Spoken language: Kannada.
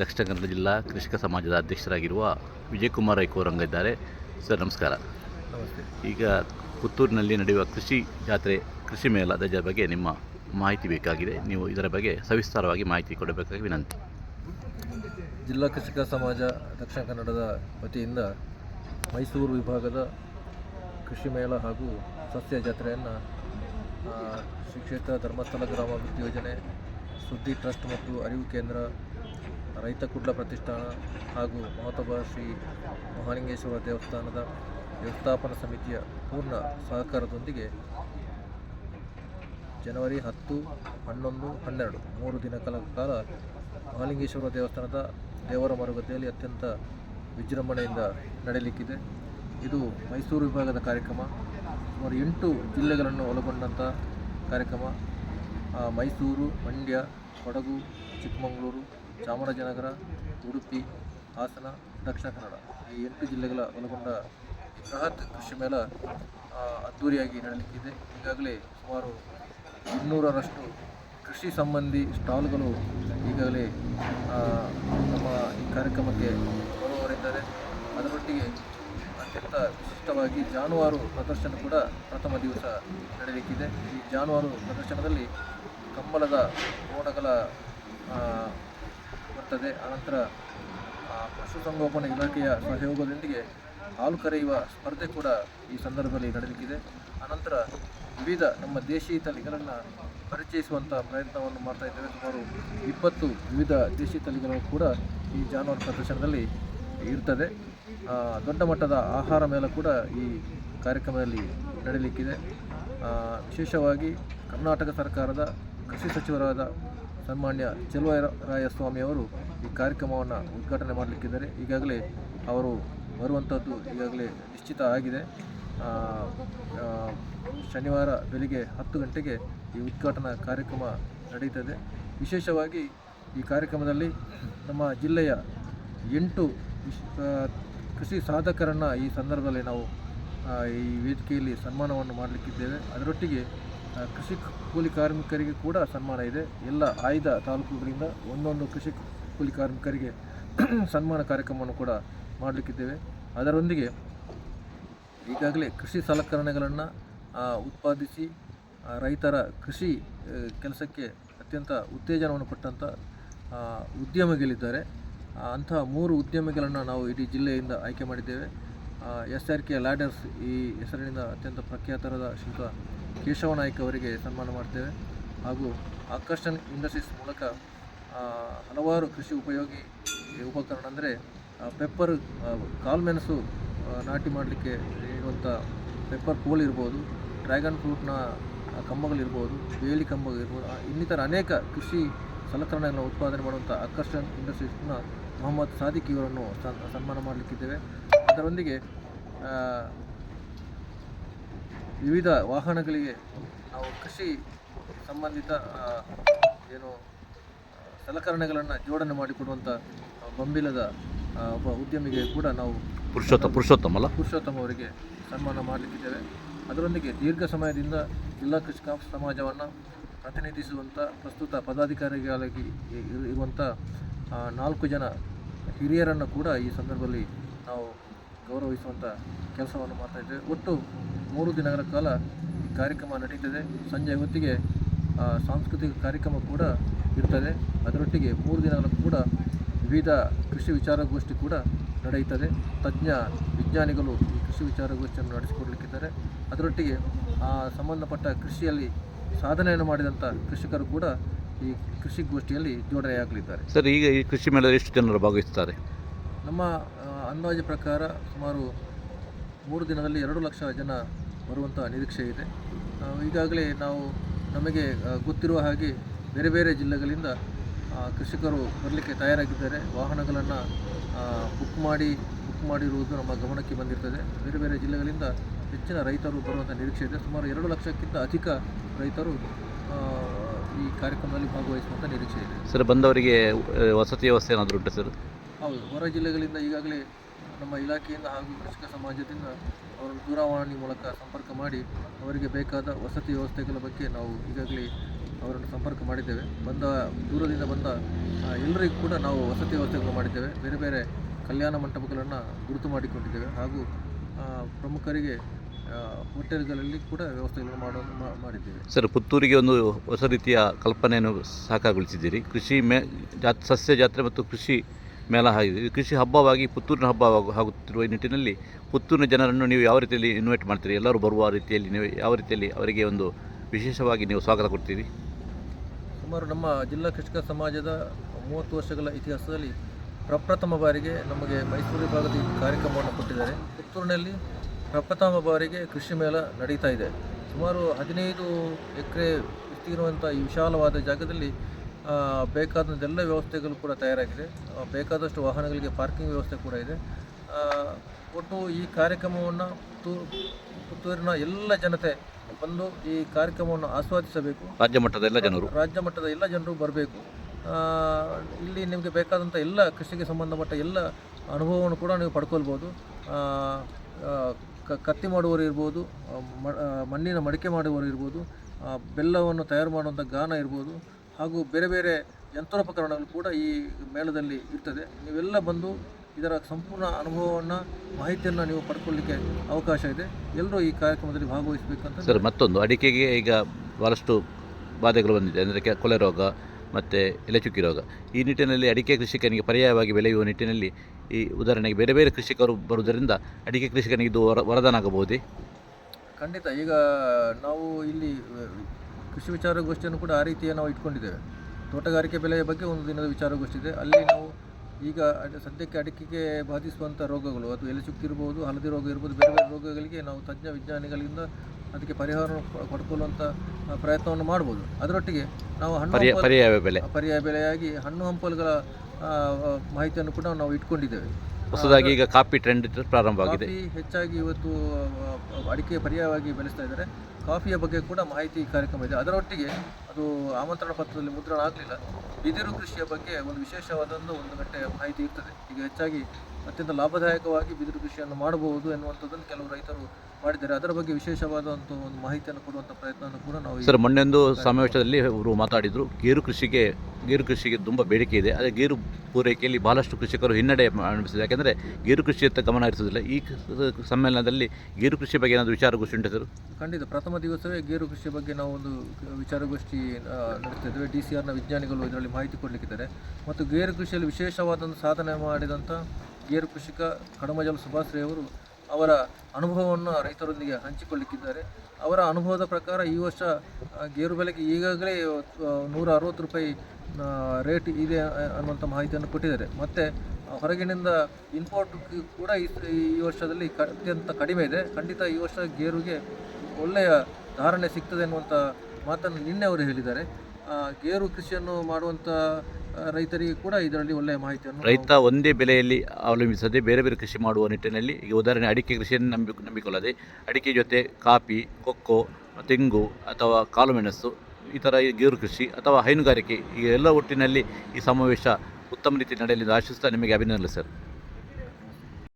ದಕ್ಷಿಣ ಕನ್ನಡ ಜಿಲ್ಲಾ ಕೃಷಿಕ ಸಮಾಜದ ಅಧ್ಯಕ್ಷರಾಗಿರುವ ವಿಜಯಕುಮಾರ್ ಐಕೋರಂಗ ಇದ್ದಾರೆ ಸರ್ ನಮಸ್ಕಾರ. ನಮಸ್ತೆ. ಈಗ ಪುತ್ತೂರಿನಲ್ಲಿ ನಡೆಯುವ ಕೃಷಿ ಜಾತ್ರೆ ಕೃಷಿ ಮೇಳದ ಅದರ ಬಗ್ಗೆ ನಿಮ್ಮ ಮಾಹಿತಿ ಬೇಕಾಗಿದೆ. ನೀವು ಇದರ ಬಗ್ಗೆ ಸವಿಸ್ತಾರವಾಗಿ ಮಾಹಿತಿ ಕೊಡಬೇಕಾಗಿ ವಿನಂತಿ. ಜಿಲ್ಲಾ ಕೃಷಿಕ ಸಮಾಜ ದಕ್ಷಿಣ ಕನ್ನಡದ ವತಿಯಿಂದ ಮೈಸೂರು ವಿಭಾಗದ ಕೃಷಿ ಮೇಳ ಹಾಗೂ ಸಸ್ಯ ಜಾತ್ರೆಯನ್ನು ಶಿಕ್ಷೇತ್ರ ಶ್ರೀ ಕ್ಷೇತ್ರ ಧರ್ಮಸ್ಥಳ ಗ್ರಾಮಾಭಿವೃದ್ಧಿ ಯೋಜನೆ ಸುದ್ದಿ ಟ್ರಸ್ಟ್ ಮತ್ತು ಅರಿವು ಕೇಂದ್ರ ರೈತ ಕುಡ್ಲ ಪ್ರತಿಷ್ಠಾನ ಹಾಗೂ ಮಹೋತಬ ಶ್ರೀ ಮಹಾಲಿಂಗೇಶ್ವರ ದೇವಸ್ಥಾನದ ವ್ಯವಸ್ಥಾಪನ ಸಮಿತಿಯ ಪೂರ್ಣ ಸಹಕಾರದೊಂದಿಗೆ ಜನವರಿ ಹತ್ತು, ಹನ್ನೊಂದು, ಹನ್ನೆರಡು, ಮೂರು ದಿನಗಳ ಕಾಲ ಮಹಾಲಿಂಗೇಶ್ವರ ದೇವಸ್ಥಾನದ ದೇವರ ಮರುಗದ್ದೆಯಲ್ಲಿ ಅತ್ಯಂತ ವಿಜೃಂಭಣೆಯಿಂದ ನಡೆಯಲಿಕ್ಕಿದೆ. ಇದು ಮೈಸೂರು ವಿಭಾಗದ ಕಾರ್ಯಕ್ರಮ. ಸುಮಾರು ಎಂಟು ಜಿಲ್ಲೆಗಳನ್ನು ಒಳಗೊಂಡಂಥ ಕಾರ್ಯಕ್ರಮ. ಮೈಸೂರು, ಮಂಡ್ಯ, ಕೊಡಗು, ಚಿಕ್ಕಮಗಳೂರು ಚಾಮರಾಜನಗರ, ಉಡುಪಿ, ಹಾಸನ, ದಕ್ಷಿಣ ಕನ್ನಡ ಈ ಎಂಟು ಜಿಲ್ಲೆಗಳ ಒಳಗೊಂಡ ಬೃಹತ್ ಕೃಷಿ ಮೇಳ ಅದ್ದೂರಿಯಾಗಿ ನಡೆಯಲಿಕ್ಕಿದೆ ಈಗಾಗಲೇ ಸುಮಾರು ಇನ್ನೂರರಷ್ಟು ಕೃಷಿ ಸಂಬಂಧಿ ಸ್ಟಾಲ್ಗಳು ಈಗಾಗಲೇ ನಮ್ಮ ಈ ಕಾರ್ಯಕ್ರಮಕ್ಕೆ ಬರುವವರಿದ್ದಾರೆ. ಅದರೊಟ್ಟಿಗೆ ಅತ್ಯಂತ ವಿಶಿಷ್ಟವಾಗಿ ಜಾನುವಾರು ಪ್ರದರ್ಶನ ಕೂಡ ಪ್ರಥಮ ದಿವಸ ನಡೆಯಲಿಕ್ಕಿದೆ. ಈ ಜಾನುವಾರು ಪ್ರದರ್ಶನದಲ್ಲಿ ಕಂಬಳದ ಮೋಡಗಳ ಆ, ಆನಂತರ ಪಶುಸಂಗೋಪನಾ ಇಲಾಖೆಯ ಸಹಯೋಗದೊಂದಿಗೆ ಹಾಲು ಕರೆಯುವ ಸ್ಪರ್ಧೆ ಕೂಡ ಈ ಸಂದರ್ಭದಲ್ಲಿ ನಡೆಯಲಿಕ್ಕಿದೆ ಅನಂತರ ವಿವಿಧ ನಮ್ಮ ದೇಶಿ ತಳಿಗಳನ್ನು ಪರಿಚಯಿಸುವಂಥ ಪ್ರಯತ್ನವನ್ನು ಮಾಡ್ತಾ ಇದ್ದೇವೆ. ಸುಮಾರು ಇಪ್ಪತ್ತು ವಿವಿಧ ದೇಶಿ ತಳಿಗಳು ಕೂಡ ಈ ಜಾನುವಾರು ಪ್ರದರ್ಶನದಲ್ಲಿ ಇರ್ತದೆ. ದೊಡ್ಡ ಮಟ್ಟದ ಆಹಾರ ಮೇಲೆ ಕೂಡ ಈ ಕಾರ್ಯಕ್ರಮದಲ್ಲಿ ನಡೆಯಲಿಕ್ಕಿದೆ ವಿಶೇಷವಾಗಿ ಕರ್ನಾಟಕ ಸರ್ಕಾರದ ಕೃಷಿ ಸಚಿವರಾದ ಸನ್ಮಾನ್ಯ ಅವರು ಈ ಕಾರ್ಯಕ್ರಮವನ್ನು ಉದ್ಘಾಟನೆ ಮಾಡಲಿಕ್ಕಿದ್ದಾರೆ. ಈಗಾಗಲೇ ಅವರು ಬರುವಂಥದ್ದು ಈಗಾಗಲೇ ನಿಶ್ಚಿತ ಆಗಿದೆ. ಶನಿವಾರ ಬೆಳಿಗ್ಗೆ ಹತ್ತು ಗಂಟೆಗೆ ಈ ಉದ್ಘಾಟನಾ ಕಾರ್ಯಕ್ರಮ ನಡೀತದೆ ವಿಶೇಷವಾಗಿ ಈ ಕಾರ್ಯಕ್ರಮದಲ್ಲಿ ನಮ್ಮ ಜಿಲ್ಲೆಯ ಎಂಟು ಕೃಷಿ ಸಾಧಕರನ್ನು ಈ ಸಂದರ್ಭದಲ್ಲಿ ನಾವು ಈ ವೇದಿಕೆಯಲ್ಲಿ ಸನ್ಮಾನವನ್ನು ಮಾಡಲಿಕ್ಕಿದ್ದೇವೆ. ಅದರೊಟ್ಟಿಗೆ ಕೃಷಿ ಕೂಲಿ ಕಾರ್ಮಿಕರಿಗೆ ಕೂಡ ಸನ್ಮಾನ ಇದೆ. ಎಲ್ಲ ಆಯ್ದ ತಾಲೂಕುಗಳಿಂದ ಒಂದೊಂದು ಕೃಷಿ ಕೂಲಿ ಕಾರ್ಮಿಕರಿಗೆ ಸನ್ಮಾನ ಕಾರ್ಯಕ್ರಮವನ್ನು ಕೂಡ ಮಾಡಲಿಕ್ಕಿದ್ದೇವೆ. ಅದರೊಂದಿಗೆ ಈಗಾಗಲೇ ಕೃಷಿ ಸಲಕರಣೆಗಳನ್ನು ಉತ್ಪಾದಿಸಿ ರೈತರ ಕೃಷಿ ಕೆಲಸಕ್ಕೆ ಅತ್ಯಂತ ಉತ್ತೇಜನವನ್ನು ಕೊಟ್ಟಂಥ ಉದ್ಯಮಿಗಳಿದ್ದಾರೆ. ಅಂತಹ ಮೂರು ಉದ್ಯಮಿಗಳನ್ನು ನಾವು ಇಡೀ ಜಿಲ್ಲೆಯಿಂದ ಆಯ್ಕೆ ಮಾಡಿದ್ದೇವೆ. ಎಸ್ ಆರ್ ಕೆ ಲ್ಯಾಡರ್ಸ್ ಈ ಹೆಸರಿನಿಂದ ಅತ್ಯಂತ ಪ್ರಖ್ಯಾತರದ ಶ್ರೀಯುತ ಕೇಶವ ನಾಯ್ಕ ಅವರಿಗೆ ಸನ್ಮಾನ ಮಾಡ್ತೇವೆ. ಹಾಗೂ ಆಕರ್ಷಣ್ ಇಂಡಸ್ಟ್ರೀಸ್ ಮೂಲಕ ಹಲವಾರು ಕೃಷಿ ಉಪಯೋಗಿ ಉಪಕರಣ ಅಂದರೆ ಪೆಪ್ಪರ್ ಕಾಲ್ಮೆಣಸು ನಾಟಿ ಮಾಡಲಿಕ್ಕೆ ಇರುವಂಥ ಪೆಪ್ಪರ್ ಪೋಲ್ ಇರ್ಬೋದು, ಡ್ರ್ಯಾಗನ್ ಫ್ರೂಟ್ನ ಕಂಬಗಳಿರ್ಬೋದು ಬೇಲಿ ಕಂಬಗಳಿರ್ಬೋದು ಇನ್ನಿತರ ಅನೇಕ ಕೃಷಿ ಸಲಕರಣೆಗಳನ್ನು ಉತ್ಪಾದನೆ ಮಾಡುವಂಥ ಆಕರ್ಷಣ್ ಇಂಡಸ್ಟ್ರೀಸ್ನ ಮೊಹಮ್ಮದ್ ಸಾದಿಕ್ ಇವರನ್ನು ಸನ್- ಸನ್ಮಾನ ಮಾಡಲಿಕ್ಕಿದ್ದೇವೆ. ಅದರೊಂದಿಗೆ ವಿವಿಧ ವಾಹನಗಳಿಗೆ ನಾವು ಕೃಷಿ ಸಂಬಂಧಿತ ಏನು ಸಲಕರಣೆಗಳನ್ನು ಜೋಡಣೆ ಮಾಡಿಕೊಡುವಂಥ ಬಂಬಿಲದ ಒಬ್ಬ ಉದ್ಯಮಿಗೆ ಕೂಡ ನಾವು ಪುರುಷೋತ್ತಮ ಪುರುಷೋತ್ತಮ ಅಲ್ಲ? ಪುರುಷೋತ್ತಮ ಅವರಿಗೆ ಸನ್ಮಾನ ಮಾಡಲಿಕ್ಕಿದ್ದೇವೆ. ಅದರೊಂದಿಗೆ ದೀರ್ಘ ಸಮಯದಿಂದ ಜಿಲ್ಲಾ ಕೃಷಿಕ ಸಮಾಜವನ್ನು ಪ್ರತಿನಿಧಿಸುವಂಥ ಪ್ರಸ್ತುತ ಪದಾಧಿಕಾರಿಗಳಾಗಿ ಇರುವಂಥ ನಾಲ್ಕು ಜನ ಹಿರಿಯರನ್ನು ಕೂಡ ಈ ಸಂದರ್ಭದಲ್ಲಿ ನಾವು ಗೌರವಿಸುವಂಥ ಕೆಲಸವನ್ನು ಮಾಡ್ತಾ ಇದ್ದೇವೆ. ಒಟ್ಟು ಮೂರು ದಿನಗಳ ಕಾಲ ಈ ಕಾರ್ಯಕ್ರಮ ನಡೀತದೆ. ಸಂಜೆ ಹೊತ್ತಿಗೆ ಸಾಂಸ್ಕೃತಿಕ ಕಾರ್ಯಕ್ರಮ ಕೂಡ ಇರ್ತದೆ. ಅದರೊಟ್ಟಿಗೆ ಮೂರು ದಿನಗಳ ಕೂಡ ವಿವಿಧ ಕೃಷಿ ವಿಚಾರಗೋಷ್ಠಿ ಕೂಡ ನಡೆಯುತ್ತದೆ. ತಜ್ಞ ವಿಜ್ಞಾನಿಗಳು ಈ ಕೃಷಿ ವಿಚಾರಗೋಷ್ಠಿಯನ್ನು ನಡೆಸಿಕೊಡ್ಲಿಕ್ಕಿದ್ದಾರೆ. ಅದರೊಟ್ಟಿಗೆ ಆ ಸಂಬಂಧಪಟ್ಟ ಕೃಷಿಯಲ್ಲಿ ಸಾಧನೆಯನ್ನು ಮಾಡಿದಂಥ ಕೃಷಿಕರು ಕೂಡ ಈ ಕೃಷಿ ಗೋಷ್ಠಿಯಲ್ಲಿ ಜೋಡಣೆಯಾಗಲಿದ್ದಾರೆ. ಸರ್ ಈಗ ಈ ಕೃಷಿ ಮೇಳದಲ್ಲಿ ಎಷ್ಟು ಜನರು ಭಾಗವಹಿಸ್ತಾರೆ ನಮ್ಮ ಅಂದಾಜು ಪ್ರಕಾರ ಸುಮಾರು ಮೂರು ದಿನದಲ್ಲಿ ಎರಡು ಲಕ್ಷ ಜನ ಬರುವಂಥ ನಿರೀಕ್ಷೆ ಇದೆ. ಈಗಾಗಲೇ ನಾವು ನಮಗೆ ಗೊತ್ತಿರುವ ಹಾಗೆ ಬೇರೆ ಬೇರೆ ಜಿಲ್ಲೆಗಳಿಂದ ಕೃಷಿಕರು ಬರಲಿಕ್ಕೆ ತಯಾರಾಗಿದ್ದಾರೆ. ವಾಹನಗಳನ್ನು ಬುಕ್ ಮಾಡಿ ಬುಕ್ ಮಾಡಿರುವುದು ನಮ್ಮ ಗಮನಕ್ಕೆ ಬಂದಿರ್ತದೆ. ಬೇರೆ ಬೇರೆ ಜಿಲ್ಲೆಗಳಿಂದ ಹೆಚ್ಚಿನ ರೈತರು ಬರುವಂಥ ನಿರೀಕ್ಷೆ ಇದೆ. ಸುಮಾರು ಎರಡು ಲಕ್ಷಕ್ಕಿಂತ ಅಧಿಕ ರೈತರು ಈ ಕಾರ್ಯಕ್ರಮದಲ್ಲಿ ಭಾಗವಹಿಸುವಂಥ ನಿರೀಕ್ಷೆ ಇದೆ. ಸರ್ ಬಂದವರಿಗೆ ವಸತಿ ವ್ಯವಸ್ಥೆ ಏನಾದರೂ ಉಂಟು ಸರ್? ಹೌದು. ಹೊರ ಜಿಲ್ಲೆಗಳಿಂದ ಈಗಾಗಲೇ ನಮ್ಮ ಇಲಾಖೆಯಿಂದ ಹಾಗೂ ಕೃಷಿಕ ಸಮಾಜದಿಂದ ಅವರನ್ನು ದೂರವಾಣಿ ಮೂಲಕ ಸಂಪರ್ಕ ಮಾಡಿ ಅವರಿಗೆ ಬೇಕಾದ ವಸತಿ ವ್ಯವಸ್ಥೆಗಳ ಬಗ್ಗೆ ನಾವು ಈಗಾಗಲೇ ಅವರನ್ನು ಸಂಪರ್ಕ ಮಾಡಿದ್ದೇವೆ. ಬಂದ, ದೂರದಿಂದ ಬಂದ ಎಲ್ಲರಿಗೂ ಕೂಡ ನಾವು ವಸತಿ ವ್ಯವಸ್ಥೆಗಳು ಮಾಡಿದ್ದೇವೆ. ಬೇರೆ ಬೇರೆ ಕಲ್ಯಾಣ ಮಂಟಪಗಳನ್ನು ಗುರುತು ಮಾಡಿಕೊಂಡಿದ್ದೇವೆ. ಹಾಗೂ ಪ್ರಮುಖರಿಗೆ ಹೋಟೆಲ್ಗಳಲ್ಲಿ ಕೂಡ ವ್ಯವಸ್ಥೆಗಳನ್ನು ಮಾಡೋ ಮಾ- ಮಾಡಿದ್ದೇವೆ. ಸರ್, ಪುತ್ತೂರಿಗೆ ಒಂದು ಹೊಸ ರೀತಿಯ ಕಲ್ಪನೆಯನ್ನು ಸಾಕಾಗೊಳಿಸಿದ್ದೀರಿ ಕೃಷಿ ಮೇ, ಜಾತ್, ಸಸ್ಯ ಜಾತ್ರೆ ಮತ್ತು ಕೃಷಿ ಮೇಳ ಆಗಿದೆ ಕೃಷಿ ಹಬ್ಬವಾಗಿ ಪುತ್ತೂರಿನ ಹಬ್ಬ ಆಗುತ್ತಿರುವ ಈ ನಿಟ್ಟಿನಲ್ಲಿ ಪುತ್ತೂರಿನ ಜನರನ್ನು ನೀವು ಯಾವ ರೀತಿಯಲ್ಲಿ ಇನ್ವೈಟ್ ಮಾಡ್ತೀರಿ? ಎಲ್ಲರೂ ಬರುವ ರೀತಿಯಲ್ಲಿ ನೀವು ಯಾವ ರೀತಿಯಲ್ಲಿ ಅವರಿಗೆ ಒಂದು ವಿಶೇಷವಾಗಿ ನೀವು ಸ್ವಾಗತ ಕೊಡ್ತೀರಿ? ಸುಮಾರು ನಮ್ಮ ಜಿಲ್ಲಾ ಕೃಷಿಕ ಸಮಾಜದ ಮೂವತ್ತು ವರ್ಷಗಳ ಇತಿಹಾಸದಲ್ಲಿ ಪ್ರಪ್ರಥಮ ಬಾರಿಗೆ ನಮಗೆ ಮೈಸೂರು ವಿಭಾಗದ ಈ ಕಾರ್ಯಕ್ರಮವನ್ನು ಕೊಟ್ಟಿದ್ದಾರೆ. ಪುತ್ತೂರಿನಲ್ಲಿ ಪ್ರಪ್ರಥಮ ಬಾರಿಗೆ ಕೃಷಿ ಮೇಳ ನಡೀತಾ ಇದೆ. ಸುಮಾರು ಹದಿನೈದು ಎಕರೆ ವಿಸ್ತೀರ್ಣವಂಥ ಈ ವಿಶಾಲವಾದ ಜಾಗದಲ್ಲಿ ಬೇಕಾದಂತೆಲ್ಲ ವ್ಯವಸ್ಥೆಗಳು ಕೂಡ ತಯಾರಾಗಿದೆ. ಬೇಕಾದಷ್ಟು ವಾಹನಗಳಿಗೆ ಪಾರ್ಕಿಂಗ್ ವ್ಯವಸ್ಥೆ ಕೂಡ ಇದೆ. ಒಟ್ಟು ಈ ಕಾರ್ಯಕ್ರಮವನ್ನು ಪುತ್ತೂರು ಪುತ್ತೂರಿನ ಎಲ್ಲ ಜನತೆ ಬಂದು ಈ ಕಾರ್ಯಕ್ರಮವನ್ನು ಆಸ್ವಾದಿಸಬೇಕು. ರಾಜ್ಯ ಮಟ್ಟದ ಎಲ್ಲ ಜನರು. ರಾಜ್ಯ ಮಟ್ಟದ ಎಲ್ಲ ಜನರು ಬರಬೇಕು. ಇಲ್ಲಿ ನಿಮಗೆ ಬೇಕಾದಂಥ ಎಲ್ಲ ಕೃಷಿಗೆ ಸಂಬಂಧಪಟ್ಟ ಎಲ್ಲ ಅನುಭವವನ್ನು ಕೂಡ ನೀವು ಪಡ್ಕೊಳ್ಬೋದು. ಕತ್ತಿ ಮಾಡುವವರು ಇರ್ಬೋದು ಮಣ್ಣಿನ ಮಡಿಕೆ ಮಾಡುವವರು ಇರ್ಬೋದು ಬೆಲ್ಲವನ್ನು ತಯಾರು ಮಾಡುವಂಥ ಗಾನ ಇರ್ಬೋದು ಹಾಗೂ ಬೇರೆ ಬೇರೆ ಯಂತ್ರೋಪಕರಣಗಳು ಕೂಡ ಈ ಮೇಳದಲ್ಲಿ ಇರ್ತದೆ. ನೀವೆಲ್ಲ ಬಂದು ಇದರ ಸಂಪೂರ್ಣ ಅನುಭವವನ್ನು ಮಾಹಿತಿಯನ್ನು ನೀವು ಪಡ್ಕೊಳ್ಳಿಕ್ಕೆ ಅವಕಾಶ ಇದೆ. ಎಲ್ಲರೂ ಈ ಕಾರ್ಯಕ್ರಮದಲ್ಲಿ ಭಾಗವಹಿಸಬೇಕಂತ ಸರ್ ಮತ್ತೊಂದು ಅಡಿಕೆಗೆ ಈಗ ಭಾಳಷ್ಟು ಬಾಧೆಗಳು ಬಂದಿದೆ. ಅಂದರೆ ಕೆ- ಕೊಳೆ ರೋಗ ಮತ್ತು ಎಲೆಚುಕ್ಕಿ ರೋಗ. ಈ ನಿಟ್ಟಿನಲ್ಲಿ ಅಡಿಕೆ ಕೃಷಿಕನಿಗೆ ಪರ್ಯಾಯವಾಗಿ ಬೆಳೆಯುವ ನಿಟ್ಟಿನಲ್ಲಿ ಈ ಉದಾಹರಣೆಗೆ ಬೇರೆ ಬೇರೆ ಕೃಷಿಕರು ಬರುವುದರಿಂದ ಅಡಿಕೆ ಕೃಷಿಕನಿಗೆ ಇದು ವರ ವರದಾನ ಆಗಬಹುದೇ? ಖಂಡಿತ. ಈಗ ನಾವು ಇಲ್ಲಿ ಕೃಷಿ ವಿಚಾರಗೋಷ್ಠಿಯನ್ನು ಕೂಡ ಆ ರೀತಿಯೇ ನಾವು ಇಟ್ಕೊಂಡಿದ್ದೇವೆ. ತೋಟಗಾರಿಕೆ ಬೆಲೆಯ ಬಗ್ಗೆ ಒಂದು ದಿನದ ವಿಚಾರಗೋಷ್ಠಿ ಇದೆ ಅಲ್ಲಿ ನಾವು ಈಗ ಸದ್ಯಕ್ಕೆ ಅಡಿಕೆಗೆ ಬಾಧಿಸುವಂಥ ರೋಗಗಳು ಅದು ಎಲೆ ಇರ್ಬೋದು ಹಳದಿ ರೋಗ ಇರ್ಬೋದು ಬೇರೆ ಬೇರೆ ರೋಗಗಳಿಗೆ ನಾವು ತಜ್ಞ ವಿಜ್ಞಾನಿಗಳಿಂದ ಅದಕ್ಕೆ ಪರಿಹಾರ ಪಡ್ಕೊಳ್ಳುವಂಥ ಪ್ರಯತ್ನವನ್ನು ಮಾಡ್ಬೋದು. ಅದರೊಟ್ಟಿಗೆ ನಾವು ಹಣ್ಣು ಪರ್ಯಾಯ ಬೆಲೆ. ಪರ್ಯಾಯ ಬೆಲೆಯಾಗಿ ಹಣ್ಣು ಹಂಪಲುಗಳ ಮಾಹಿತಿಯನ್ನು ಕೂಡ ನಾವು ಇಟ್ಕೊಂಡಿದ್ದೇವೆ. ಹೊಸದಾಗಿ ಈಗ ಕಾಫಿ ಟ್ರೆಂಡ್ ಪ್ರಾರಂಭವಾಗಿದೆ. ಹೆಚ್ಚಾಗಿ ಇವತ್ತು ಅಡಿಕೆ ಪರ್ಯಾಯವಾಗಿ ಬೆಳೆಸ್ತಾ ಇದ್ದಾರೆ. ಕಾಫಿಯ ಬಗ್ಗೆ ಕೂಡ ಮಾಹಿತಿ ಕಾರ್ಯಕ್ರಮ ಇದೆ. ಅದರೊಟ್ಟಿಗೆ ಅದು ಆಮಂತ್ರಣ ಪತ್ರದಲ್ಲಿ ಮುದ್ರಣ ಆಗಲಿಲ್ಲ. ಬಿದಿರು ಕೃಷಿಯ ಬಗ್ಗೆ ಒಂದು ವಿಶೇಷವಾದಂದು ಒಂದು ಗಂಟೆ ಮಾಹಿತಿ ಇರ್ತದೆ. ಈಗ ಹೆಚ್ಚಾಗಿ ಅತ್ಯಂತ ಲಾಭದಾಯಕವಾಗಿ ಬಿದಿರು ಕೃಷಿಯನ್ನು ಮಾಡಬಹುದು ಎನ್ನುವಂಥದ್ದನ್ನು ಕೆಲವು ರೈತರು ಮಾಡಿದ್ದಾರೆ. ಅದರ ಬಗ್ಗೆ ವಿಶೇಷವಾದಂಥ ಒಂದು ಮಾಹಿತಿಯನ್ನು ಕೊಡುವಂಥ ಪ್ರಯತ್ನವನ್ನು ಕೂಡ ನಾವು ಸರ್ ಮೊನ್ನೆಂದು ಸಮಾವೇಶದಲ್ಲಿ ಅವರು ಮಾತಾಡಿದರು. ಗೇರು ಕೃಷಿಗೆ ಗೇರು ಕೃಷಿಗೆ ತುಂಬ ಬೇಡಿಕೆ ಇದೆ. ಅದೇ ಗೇರು ಪೂರೈಕೆಯಲ್ಲಿ ಭಾಳಷ್ಟು ಕೃಷಿಕರು ಹಿನ್ನಡೆ ಅನಿಸಿದೆ ಯಾಕೆಂದರೆ ಗೇರು ಕೃಷಿಯತ್ತ ಗಮನ ಹರಿಸೋದಿಲ್ಲ ಈ ಸಮ್ಮೇಳನದಲ್ಲಿ ಗೇರು ಕೃಷಿ ಬಗ್ಗೆ ಏನಾದರೂ ವಿಚಾರಗೋಷ್ಠಿ ಉಂಟು ಸರ್? ಖಂಡಿತ. ಪ್ರಥಮ ದಿವಸವೇ ಗೇರು ಕೃಷಿ ಬಗ್ಗೆ ನಾವು ಒಂದು ವಿಚಾರಗೋಷ್ಠಿ ನಡೆಸ್ತಿದ್ದೇವೆ. ಡಿ ಸಿ ಆರ್ನ ವಿಜ್ಞಾನಿಗಳು ಇದರಲ್ಲಿ ಮಾಹಿತಿ ಕೊಡಲಿಕ್ಕಿದ್ದಾರೆ. ಮತ್ತು ಗೇರು ಕೃಷಿಯಲ್ಲಿ ವಿಶೇಷವಾದಂಥ ಸಾಧನೆ ಮಾಡಿದಂಥ ಗೇರು ಕೃಷಿಕ ಕಡಮಜಲ ಸುಭಾಶ್ರೀ ಅವರು ಅವರ ಅನುಭವವನ್ನು ರೈತರೊಂದಿಗೆ ಹಂಚಿಕೊಳ್ಳಿಕ್ಕಿದ್ದಾರೆ. ಅವರ ಅನುಭವದ ಪ್ರಕಾರ ಈ ವರ್ಷ ಗೇರು ಬೆಲೆಗೆ ಈಗಾಗಲೇ ನೂರ ಅರವತ್ತು ರೂಪಾಯಿ ರೇಟ್ ಇದೆ ಅನ್ನುವಂಥ ಮಾಹಿತಿಯನ್ನು ಕೊಟ್ಟಿದ್ದಾರೆ. ಮತ್ತು ಹೊರಗಿನಿಂದ ಇಂಪೋರ್ಟ್ ಕೂಡ ಈ ವರ್ಷದಲ್ಲಿ ಅತ್ಯಂತ ಕಡಿಮೆ ಇದೆ. ಖಂಡಿತ ಈ ವರ್ಷ ಗೇರುಗೆ ಒಳ್ಳೆಯ ಧಾರಣೆ ಸಿಗ್ತದೆ ಅನ್ನುವಂಥ ಮಾತನ್ನು ನಿನ್ನೆ ಅವರು ಹೇಳಿದ್ದಾರೆ. ಗೇರು ಕೃಷಿಯನ್ನು ಮಾಡುವಂಥ ರೈತರಿಗೆ ಕೂಡ ಇದರಲ್ಲಿ ಒಳ್ಳೆಯ ಮಾಹಿತಿಯನ್ನು ರೈತ ಒಂದೇ ಬೆಲೆಯಲ್ಲಿ ಅವಲಂಬಿಸದೆ ಬೇರೆ ಬೇರೆ ಕೃಷಿ ಮಾಡುವ ನಿಟ್ಟಿನಲ್ಲಿ, ಈಗ ಉದಾಹರಣೆ ಅಡಿಕೆ ಕೃಷಿಯನ್ನು ನಂಬಿ, ನಂಬಿಕೊಳ್ಳದೆ ಅಡಿಕೆ ಜೊತೆ ಕಾಫಿ, ಕೊಕ್ಕೋ, ತೆಂಗು ಅಥವಾ ಕಾಳುಮೆಣಸು, ಈ ಥರ ಈ ಗೇರು ಕೃಷಿ ಅಥವಾ ಹೈನುಗಾರಿಕೆ, ಈ ಎಲ್ಲ ಒಟ್ಟಿನಲ್ಲಿ ಈ ಸಮಾವೇಶ ಉತ್ತಮ ರೀತಿ ನಡೆಯಲಿದೆ. ಆಶಿಸ್ತಾ ನಿಮಗೆ ಅಭಿನಂದನೆ ಸರ್.